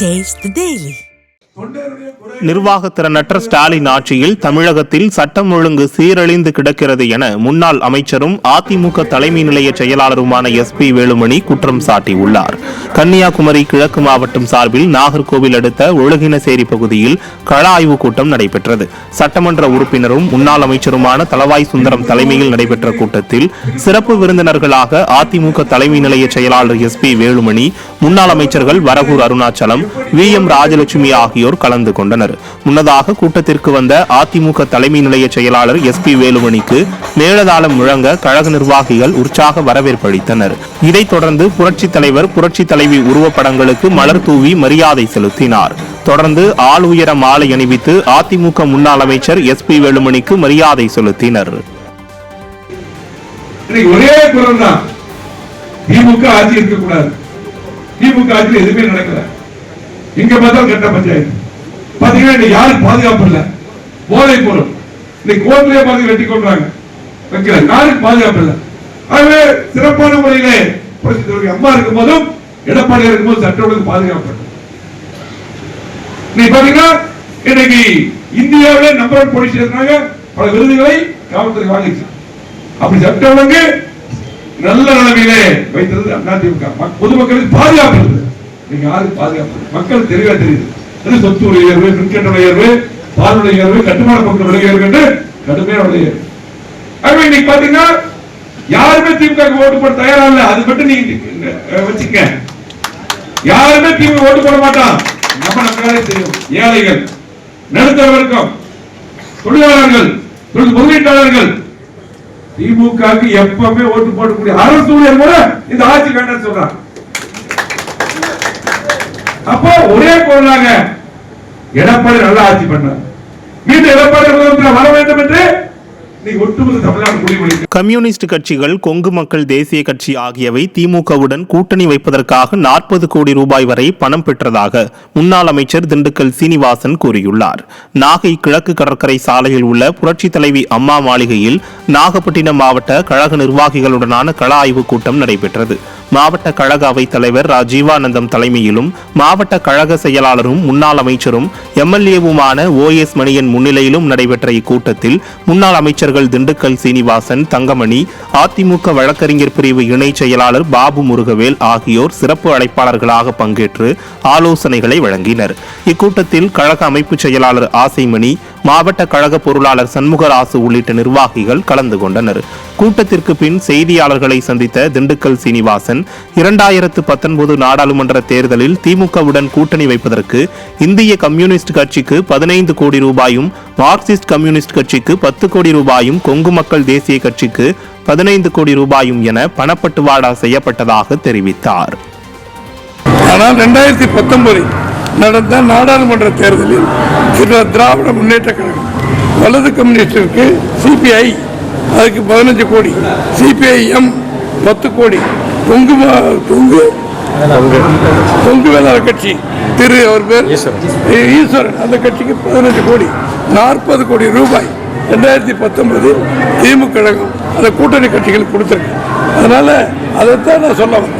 Taste the Daily. நிர்வாகத்திறனற்ற Stalin ஆட்சியில் தமிழகத்தில் சட்டம் ஒழுங்கு சீரழிந்து கிடக்கிறது என முன்னாள் அமைச்சரும் அதிமுக தலைமை நிலைய செயலாளருமான எஸ் பி வேலுமணி குற்றம் சாட்டியுள்ளார். கன்னியாகுமரி கிழக்கு மாவட்டம் சார்பில் நாகர்கோவில் அடுத்த ஒழுகினசேரி பகுதியில் கள ஆய்வுக் கூட்டம் நடைபெற்றது. சட்டமன்ற உறுப்பினரும் முன்னாள் அமைச்சருமான தலவாய் சுந்தரம் தலைமையில் நடைபெற்ற கூட்டத்தில் சிறப்பு விருந்தினர்களாக அதிமுக தலைமை நிலைய செயலாளர் எஸ் பி வேலுமணி முன்னாள் அமைச்சர்கள் வரகூர் அருணாச்சலம் வி எம் ராஜலட்சுமி ஆகிய ஆகியோர் கலந்து கொண்டனர். முன்னதாக கூட்டத்திற்கு வந்த அதிமுக தலைமை நிலைய செயலாளர் எஸ் பி வேலுமணிக்கு மேலதாளம் முழங்க கழக நிர்வாகிகள் உற்சாக வரவேற்பு அளித்தனர் இதைத் தொடர்ந்து புரட்சித் தலைவர் புரட்சித் தலைவி உருவப்படங்களுக்கு மலர் தூவி மரியாதை செலுத்தினார். தொடர்ந்து ஆள் உயர மாலை அணிவித்து அதிமுக முன்னாள் அமைச்சர் எஸ் பி வேலுமணிக்கு மரியாதை செலுத்தினர். ஒரே குரல் தான் திமுக ஆட்சி இருக்கக்கூடாது. திமுக ஆட்சியில் எதுவுமே நடக்கல. எங்க பார்த்தாலும் கட்ட பஞ்சாயத்து. பாத்தீங்கன்னா இன்னைக்கு யாருக்கு பாதுகாப்பு இல்ல. போதை பொருள். இன்னைக்கு கோர்ட்லயே பாருங்க வெட்டி கொள்றாங்க வைக்கிறாங்க யாருக்கு பாதுகாப்பு இல்ல. ஆகவே சிறப்பான முறையிலே புரட்சி அம்மா இருக்கும் போதும் எடப்பாடி இருக்கும்போது சட்ட ஒழுங்கு பாதுகாப்பு நீ பாத்தீங்கன்னா இன்னைக்கு இந்தியாவிலே நம்பர் ஒன் போலீஸ் இருக்காங்க பல விருதுகளை காவல்துறை வாங்கிச்சு. அப்படி சட்ட ஒழுங்கு நல்ல நிலைமையிலே வைத்திருந்தது அதிமுக பொதுமக்களுக்கு பாதுகாப்பு இருந்தது. நீங்க யாருக்கு பாதுகாப்பு மக்கள் தெளிவா தெரியுது. சொத்து விலை உயர்வு மின்கட்ட உயர்வு பாலுடைய உயர்வு கட்டுமான பொருட்கள் விலை உயர்வு என்று கடுமையான விலை உயர்வு ஆகவே இன்னைக்கு பாத்தீங்கன்னா யாருமே திமுக ஓட்டு போட தயாரா இல்ல. அது மட்டும் நீங்க வச்சுக்க. யாருமே திமுக ஓட்டு போட மாட்டான். நம்ம நம்மளாலே தெரியும். ஏழைகள் நடுத்தர வர்க்கம் தொழிலாளர்கள் முதலீட்டாளர்கள். திமுக எப்பவுமே ஓட்டு போடக்கூடிய அரசு ஊழியர் கூட இந்த ஆட்சி வேண்டாம்னு சொல்றாங்க. அப்போ ஒரே குரலாக எடப்பாடி நல்லா ஆட்சி பண்ணார். மீண்டும் எடப்பாடி முதலமைச்சர் வர வேண்டும் என்று கம்யூனிஸ்ட் கட்சிகள் கொங்கு மக்கள் தேசிய கட்சி ஆகியவை திமுகவுடன் கூட்டணி வைப்பதற்காக நாற்பது கோடி ரூபாய் வரை பணம் பெற்றதாக முன்னாள் அமைச்சர் திண்டுக்கல் சீனிவாசன் கூறியுள்ளார். நாகை கிழக்கு கடற்கரை சாலையில் உள்ள புரட்சி தலைவி அம்மா மாளிகையில் நாகப்பட்டினம் மாவட்ட கழக நிர்வாகிகளுடனான கள ஆய்வுக் கூட்டம் நடைபெற்றது. மாவட்ட கழக அவைத் தலைவர் ரா. ஜீவானந்தம் தலைமையிலும் மாவட்ட கழக செயலாளரும் முன்னாள் அமைச்சரும் எம்எல்ஏவுமான ஓ எஸ் மணியன் முன்னிலையிலும் நடைபெற்ற இக்கூட்டத்தில் முன்னாள் அமைச்சர் அமைச்சர்கள் திண்டுக்கல் சீனிவாசன் தங்கமணி அதிமுக வழக்கறிஞர் பிரிவு இணை செயலாளர் பாபு முருகவேல் ஆகியோர் சிறப்பு அழைப்பாளர்களாக பங்கேற்று ஆலோசனைகளை வழங்கினர். இக்கூட்டத்தில் கழக அமைப்பு செயலாளர் ஆசைமணி மாவட்ட கழக பொருளாளர் சண்முகராசு உள்ளிட்ட நிர்வாகிகள் கலந்து கொண்டனர். கூட்டத்திற்கு பின் செய்தியாளர்களை சந்தித்த திண்டுக்கல் சீனிவாசன் இரண்டாயிரத்து பத்தொன்பது நாடாளுமன்ற தேர்தலில் திமுகவுடன் கூட்டணி வைப்பதற்கு இந்திய கம்யூனிஸ்ட் கட்சிக்கு பதினைந்து கோடி ரூபாயும் மார்க்சிஸ்ட் கம்யூனிஸ்ட் கட்சிக்கு பத்து கோடி ரூபாய் ரூபாயும் கொங்கு மக்கள் தேசிய கட்சிக்கு பதினைந்து கோடி ரூபாயும் என பணப்பட்டுவாடா செய்யப்பட்டதாக தெரிவித்தார். ஆனால் ரெண்டாயிரத்தி பத்தொன்பதில் நடந்த நாடாளுமன்ற தேர்தலில் திரு திராவிட முன்னேற்ற கழகம் வலது கம்யூனிஸ்டிற்கு சிபிஐ அதுக்கு பதினஞ்சு கோடி சிபிஐஎம் பத்து கோடி தொங்கு ம- தொங்கு தொங்கு வேளாளர் கட்சி திரு அவர் பேர்? ஈஸ்வரன். அந்த கட்சிக்கு பதினஞ்சு கோடி நாற்பது கோடி ரூபாய். ரெண்டாயிரத்தி பத்தொன்பது திமுக கழகம் அந்த கூட்டணி கட்சிகள் கொடுத்துருக்கு. அதனால் அதைத்தான் நான் சொல்ல வந்தேன்.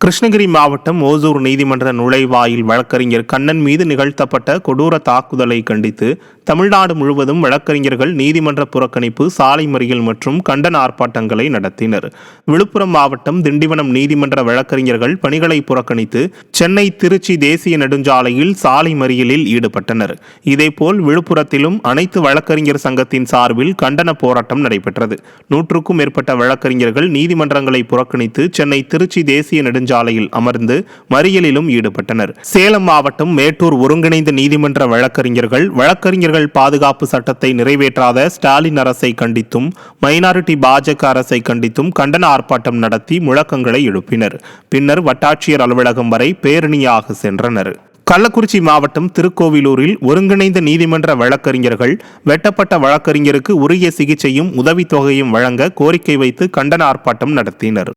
கிருஷ்ணகிரி மாவட்டம் ஓசூர் நீதிமன்ற நுழைவாயில் வழக்கறிஞர் கண்ணன் மீது நிகழ்த்தப்பட்ட கொடூர தாக்குதலை கண்டித்து தமிழ்நாடு முழுவதும் வழக்கறிஞர்கள் நீதிமன்ற புறக்கணிப்பு சாலை மறியல் மற்றும் கண்டன ஆர்ப்பாட்டங்களை நடத்தினர். விழுப்புரம் மாவட்டம் திண்டிவனம் நீதிமன்ற வழக்கறிஞர்கள் பணிகளை புறக்கணித்து சென்னை திருச்சி தேசிய நெடுஞ்சாலையில் சாலை மறியலில் ஈடுபட்டனர். இதேபோல் விழுப்புரத்திலும் அனைத்து வழக்கறிஞர் சங்கத்தின் சார்பில் கண்டன போராட்டம் நடைபெற்றது. நூற்றுக்கும் மேற்பட்ட வழக்கறிஞர்கள் நீதிமன்றங்களை புறக்கணித்து சென்னை திருச்சி தேசிய நெடுஞ்சாலையில் அமர்ந்து மறியலிலும் ஈடுபட்டனர். சேலம் மாவட்டம் மேட்டூர் ஒருங்கிணைந்த நீதிமன்ற வழக்கறிஞர்கள் வழக்கறிஞர்கள் பாதுகாப்பு சட்டத்தை நிறைவேற்றாத ஸ்டாலின் அரசை கண்டித்தும் மைனாரிட்டி பாஜக அரசை கண்டித்தும் கண்டன ஆர்ப்பாட்டம் நடத்தி முழக்கங்களை எழுப்பினர். பின்னர் வட்டாட்சியர் அலுவலகம் வரை பேரணியாக சென்றனர். கள்ளக்குறிச்சி மாவட்டம் திருக்கோவிலூரில் ஒருங்கிணைந்த நீதிமன்ற வழக்கறிஞர்கள் வெட்டப்பட்ட வழக்கறிஞருக்கு உரிய சிகிச்சையும் உதவித்தொகையும் வழங்க கோரிக்கை வைத்து கண்டன ஆர்ப்பாட்டம் நடத்தினர்.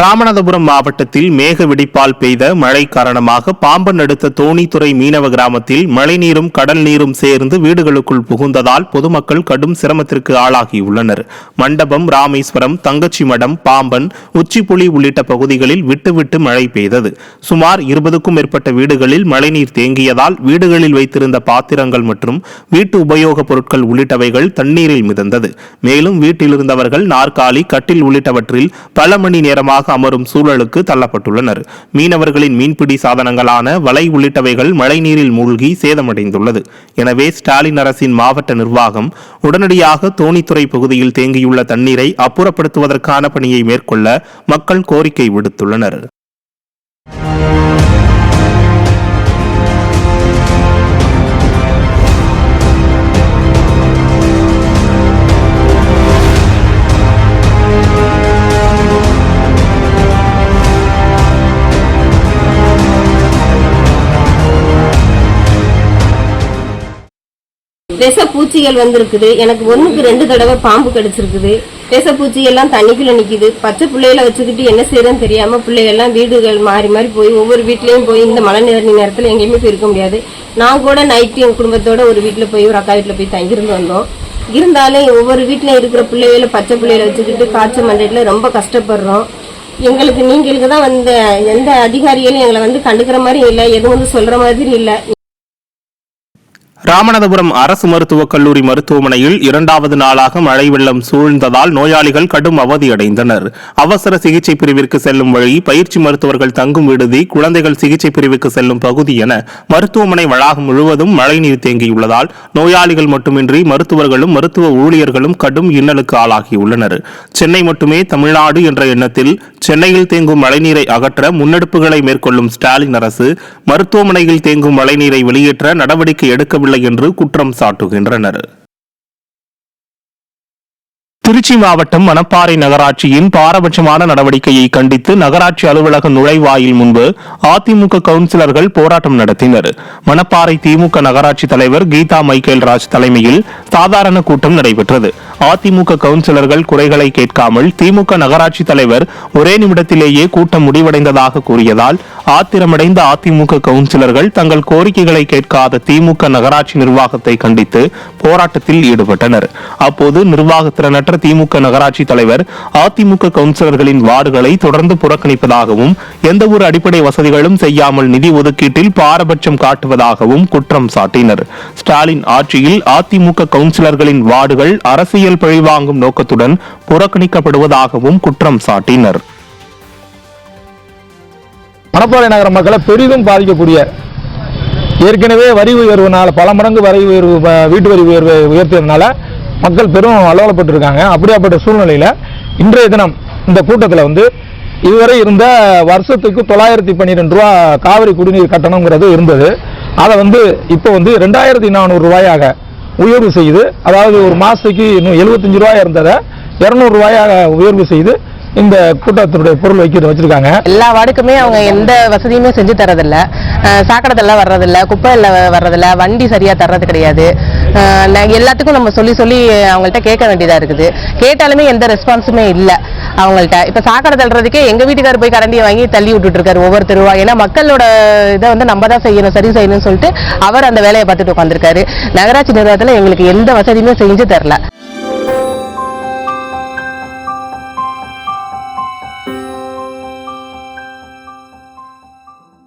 ராமநாதபுரம் மாவட்டத்தில் மேக வெடிப்பால் பெய்த மழை காரணமாக பாம்பன் அடுத்த தோணித்துறை மீனவ கிராமத்தில் மழைநீரும் கடல் நீரும் சேர்ந்து வீடுகளுக்குள் புகுந்ததால் பொதுமக்கள் கடும் சிரமத்திற்கு ஆளாகியுள்ளனர். மண்டபம் ராமேஸ்வரம் தங்கச்சி மடம் பாம்பன் உச்சிப்புலி உள்ளிட்ட பகுதிகளில் விட்டுவிட்டு மழை பெய்தது. சுமார் இருபதுக்கும் மேற்பட்ட வீடுகளில் மழைநீர் தேங்கியதால் வீடுகளில் வைத்திருந்த பாத்திரங்கள் மற்றும் வீட்டு உபயோகப் பொருட்கள் உள்ளிட்டவைகள் தண்ணீரில் மிதந்தது. மேலும் வீட்டில் இருந்தவர்கள் நாற்காலி கட்டில் உள்ளிட்டவற்றில் பல மணி நேரமாக அமரும் சூழலுக்கு தள்ளப்பட்டுள்ளனர். மீனவர்களின் மீன்பிடி சாதனங்களான வலை உள்ளிட்டவைகள் மழைநீரில் மூழ்கி சேதமடைந்துள்ளது. எனவே ஸ்டாலின் அரசின் மாவட்ட நிர்வாகம் உடனடியாக தோணித்துறை பகுதியில் தேங்கியுள்ள தண்ணீரை அப்புறப்படுத்துவதற்கான பணியை மேற்கொள்ள மக்கள் கோரிக்கை விடுத்துள்ளனர். விஷப்பூச்சிகள் வந்திருக்குது. எனக்கு ஒண்ணுக்கு ரெண்டு தடவை பாம்பு கடிச்சிருக்குது. விஷப்பூச்சி எல்லாம் தண்ணிக்குள்ள நிக்குது. பச்சை பிள்ளைகளை வச்சுக்கிட்டு என்ன செய்யறதுன்னு தெரியாம பிள்ளைகள்லாம் வீடுகள் மாறி மாறி போய் ஒவ்வொரு வீட்லயும் போய் இந்த மழை நிறைய நேரத்துல எங்கேயுமே போய் இருக்க முடியாது. நான் கூட நைட்டு என் குடும்பத்தோட ஒரு வீட்டுல போய் ஒரு அக்கா வீட்டுல போய் தங்கியிருந்து வந்தோம். இருந்தாலும் ஒவ்வொரு வீட்டுல இருக்கிற பிள்ளைகளை பச்சை பிள்ளைகளை வச்சுக்கிட்டு காய்ச்சல் மண்டையில ரொம்ப கஷ்டப்படுறோம். எங்களுக்கு நீங்களுக்கு தான் வந்த எந்த அதிகாரிகளும் எங்களை வந்து கண்டுக்கிற மாதிரி இல்லை. எதுவும் வந்து சொல்ற மாதிரி இல்லை. ராமநாதபுரம் அரசு மருத்துவக் கல்லூரி மருத்துவமனையில் இரண்டாவது நாளாக மழை வெள்ளம் சூழ்ந்ததால் நோயாளிகள் கடும் அவதியடைந்தனர். அவசர சிகிச்சை பிரிவிற்கு செல்லும் வழி பயிற்சி மருத்துவர்கள் தங்கும் விடுதி குழந்தைகள் சிகிச்சை பிரிவுக்கு செல்லும் பகுதி என மருத்துவமனை வளாகம் முழுவதும் மழைநீர் தேங்கியுள்ளதால் நோயாளிகள் மட்டுமின்றி மருத்துவர்களும் மருத்துவ ஊழியர்களும் கடும் இன்னலுக்கு ஆளாகியுள்ளனர். சென்னை மட்டுமே தமிழ்நாடு என்ற எண்ணத்தில் சென்னையில் தேங்கும் மழைநீரை அகற்ற முன்னெடுப்புகளை மேற்கொள்ளும் ஸ்டாலின் அரசு மருத்துவமனையில் தேங்கும் மழைநீரை வெளியேற்ற நடவடிக்கை எடுக்கவில்லை என்று குற்றம் சாட்டுகின்றனர். திருச்சி மாவட்டம் மணப்பாறை நகராட்சியின் பாரபட்சமான நடவடிக்கையை கண்டித்து நகராட்சி அலுவலக நுழைவாயில் முன்பு அதிமுக கவுன்சிலர்கள் போராட்டம் நடத்தினர். மணப்பாறை திமுக நகராட்சி தலைவர் கீதா மைக்கேல் ராஜ் தலைமையில் சாதாரண கூட்டம் நடைபெற்றது. அதிமுக கவுன்சிலர்கள் குறைகளை கேட்காமல் திமுக நகராட்சி தலைவர் ஒரே நிமிடத்திலேயே கூட்டம் முடிவடைந்ததாக கூறியதால் ஆத்திரமடைந்த அதிமுக கவுன்சிலர்கள் தங்கள் கோரிக்கைகளை கேட்காத திமுக நகராட்சி நிர்வாகத்தை கண்டித்து போராட்டத்தில் ஈடுபட்டனர். அப்போது நிர்வாகத்திறனற்ற திமுக நகராட்சி தலைவர் அதிமுக கவுன்சிலர்களின் வார்டுகளை தொடர்ந்து புறக்கணிப்பதாகவும் எந்தவொரு அடிப்படை வசதிகளும் செய்யாமல் நிதி ஒதுக்கீட்டில் பாரபட்சம் காட்டுவதாகவும் குற்றம் சாட்டினர். ஸ்டாலின் ஆட்சியில் அதிமுக கவுன்சிலர்களின் வார்டுகள் அரசியல் பழிவாங்கும் நோக்கத்துடன் புறக்கணிக்கப்படுவதாகவும் குற்றம் சாட்டினர். மணப்பாறை நகர மக்களை பெரிதும் பாதிக்கக்கூடிய ஏற்கனவே வரி உயர்வுனால பல மடங்கு வரி உயர்வு வீட்டு வரி உயர்வை உயர்த்தியதுனால மக்கள் பெரும் அலுவலப்பட்டிருக்காங்க அப்படியாப்பட்ட சூழ்நிலையில் இன்றைய தினம் இந்த கூட்டத்தில் வந்து இதுவரை இருந்த வருஷத்துக்கு தொள்ளாயிரத்தி பன்னிரெண்டு ரூபா காவிரி குடிநீர் கட்டணங்கிறது இருந்தது. அதை வந்து இப்போ வந்து ரெண்டாயிரத்தி நானூறு ரூபாயாக உயர்வு செய்து அதாவது ஒரு மாதத்துக்கு இன்னும் எழுபத்தஞ்சு ரூபாய் இருந்ததை இரநூறுவாயாக உயர்வு செய்து இந்த கூட்டத்தினுடைய பொருள் வைக்கிறது வச்சிருக்காங்க. எல்லா வார்டுக்குமே அவங்க எந்த வசதியுமே செஞ்சு தரதில்ல. சாக்கடத்தெல்லாம் சாக்கடைதெல்லாம் வர்றதில்ல குப்பையில் வர்றதில்ல வண்டி சரியா தர்றது கிடையாது. எல்லாத்துக்கும் நம்ம சொல்லி சொல்லி அவங்கள்ட்ட கேட்க வேண்டியதாக இருக்குது. கேட்டாலுமே எந்த ரெஸ்பான்ஸுமே இல்லை அவங்கள்ட்ட. இப்போ சாக்கடை தள்ளுறதுக்கே எங்கள் வீட்டுக்காரர் போய் கரண்டியை வாங்கி தள்ளி விட்டுட்டு இருக்காரு ஒவ்வொரு தெருவா. ஏன்னா மக்களோட இதை வந்து நம்ம தான் செய்யணும் சரி செய்யணும்னு சொல்லிட்டு அவர் அந்த வேலையை பார்த்துட்டு உட்காந்துருக்காரு நகராட்சி நிர்வாகத்தில் எங்களுக்கு எந்த வசதியுமே செஞ்சு தரல.